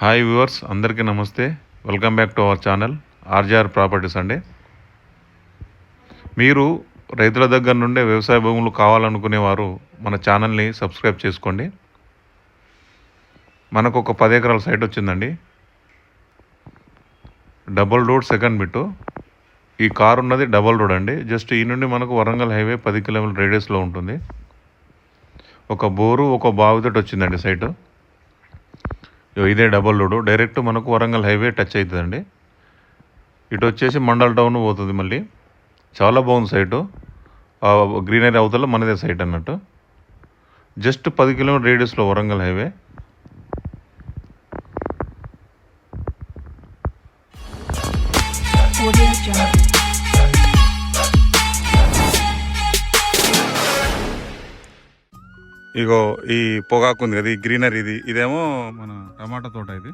Hi viewers అందరికీ నమస్తే. Welcome back to our channel RGR properties అండి. మీరు రైతుల దగ్గర నుండే వ్యవసాయ భూములు కావాలనుకునేవారు మన ఛానల్ని సబ్స్క్రైబ్ చేసుకోండి. మనకు ఒక పది ఎకరాల సైట్ వచ్చిందండి. Double road second bit. ఈ కారు ఉన్నది డబుల్ రోడ్ అండి. జస్ట్ ఈ నుండి మనకు వరంగల్ హైవే పది కిలోమీటర్ రేడియస్లో ఉంటుంది. ఒక బోరు ఒక బావితోటి వచ్చిందండి సైటు. ఇదే డబల్ రోడ్ డైరెక్ట్ మనకు వరంగల్ హైవే టచ్ అవుతుందండి ఇటు వచ్చేసి మండల్ టౌన్ పోతుంది మళ్ళీ. చాలా బాగుంది సైటు. గ్రీనరీ అవతల మనదే సైట్ అన్నట్టు. జస్ట్ పది కిలోమీటర్ రేడియస్లో వరంగల్ హైవే. Audio Jungle. ఇగో ఈ పొగాకు ఉంది కదా ఈ గ్రీనరీ ఇది ఇదేమో మన టమాటా తోట ఇది.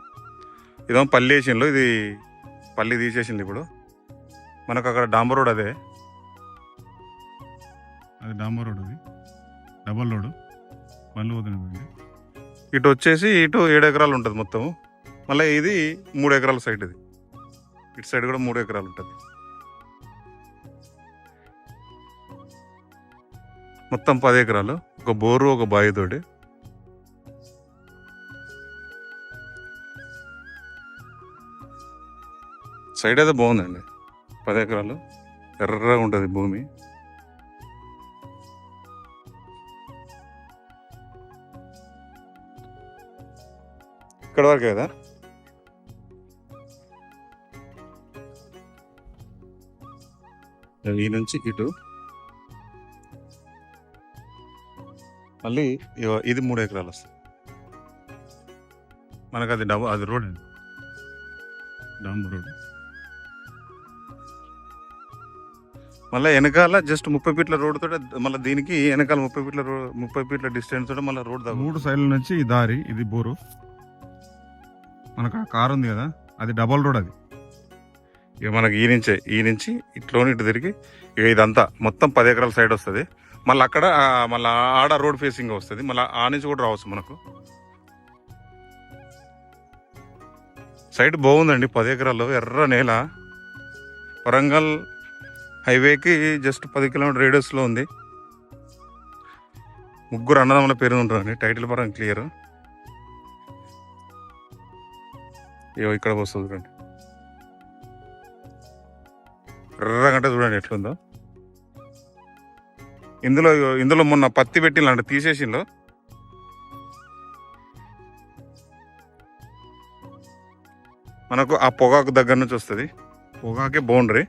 ఇదేమో పల్లి వేసిండ్రు ఇది పల్లి తీసేసింది ఇప్పుడు. మనకు అక్కడ డాంబర్ రోడ్ అదే. అది డాంబర్ రోడ్ అది. Double road. బండ్లు పోతుంది ఇటు వచ్చేసి ఇటు ఏడు ఎకరాలు ఉంటుంది మొత్తం మళ్ళీ ఇది మూడు ఎకరాల సైట్ ఇది. ఇటు సైడ్ కూడా మూడు ఎకరాలు ఉంటుంది. మొత్తం పది ఎకరాలు. ఒక బోరు ఒక బాయితోటి. సైడ్ అయితే బాగుందండి. పది ఎకరాలు. ఎర్రగా ఉంటుంది భూమి. ఇక్కడ వరకు కదా? ఈ నుంచి ఇటు. మళ్ళీ ఇది మూడు ఎకరాలు వస్తుంది మనకు అది డబు అది రోడ్. అండి డాంబు రోడ్. మళ్ళీ వెనకాల జస్ట్ ముప్పై ఫీట్ల రోడ్ తోటి మళ్ళీ దీనికి వెనకాల ముప్పై ఫీట్ల రోడ్ ముప్పై ఫీట్ల డిస్టెన్స్ తోటి మళ్ళీ రోడ్ మూడు సైడ్ల నుంచి ఈ దారి ఇది బోరు. మనకు ఆ కార్ ఉంది కదా అది డబల్ రోడ్ అది. ఇక మనకి ఈ నుంచే ఈ నుంచి ఇట్లోని ఇటు తిరిగి ఇక ఇదంతా మొత్తం పది ఎకరాల సైడ్ వస్తుంది. మళ్ళీ అక్కడ మళ్ళీ ఆడ రోడ్ ఫేసింగ్ వస్తుంది. మళ్ళీ ఆ నుంచి కూడా రావచ్చు మనకు. సైడ్ బాగుందండి. పది ఎకరాలు ఎర్ర నేల. వరంగల్ హైవేకి జస్ట్ పది కిలోమీటర్ రేడియస్లో ఉంది. ముగ్గురు అన్నదమ్ముల పేరు ఉంటుందండి. టైటిల్ పరంగా క్లియర్ ఏవో ఇక్కడ వస్తుంది చూడండి. ఎర్రగంటే చూడండి ఎట్లుందో. ఇందులో ఇందులో మొన్న పత్తి పెట్టిండ్రు తీసేసిండ్రు మనకు ఆ పొగాకు దగ్గర నుంచి వస్తుంది. పొగాకే బౌండరీ.